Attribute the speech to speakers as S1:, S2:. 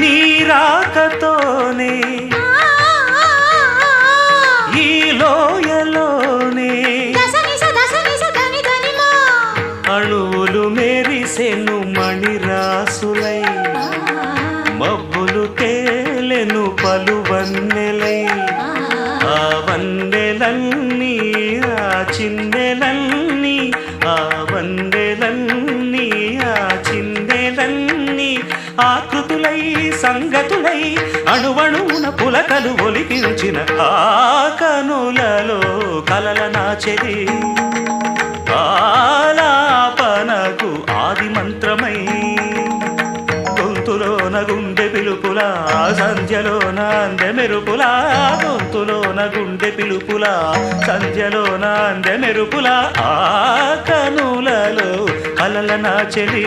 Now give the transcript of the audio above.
S1: నీ రాకతోనే ఈ లోయలోనే అణువులు మెరిసెను మణిరాసులై మబ్బులు తేలెను పలు వన్నెలై ఆ వన్నెలన్నీ ఆ చిన్నెలన్నీ ఆ వన్నెలన్నీ ఆ చిన్నెలన్నీ ఆకృతులై పులకలు ఒలికించిన ఆ కనులలో కలల నాచెది ఆలాపనకు ఆది మంత్రమై గొంతులోన గుండె పిలుపులా సంధ్యలోన అందె మెరుపులా గొంతులోన గుండె పిలుపులా సంధ్యలోన అందె మెరుపులా ఆ కనులలో కలల నా చెలి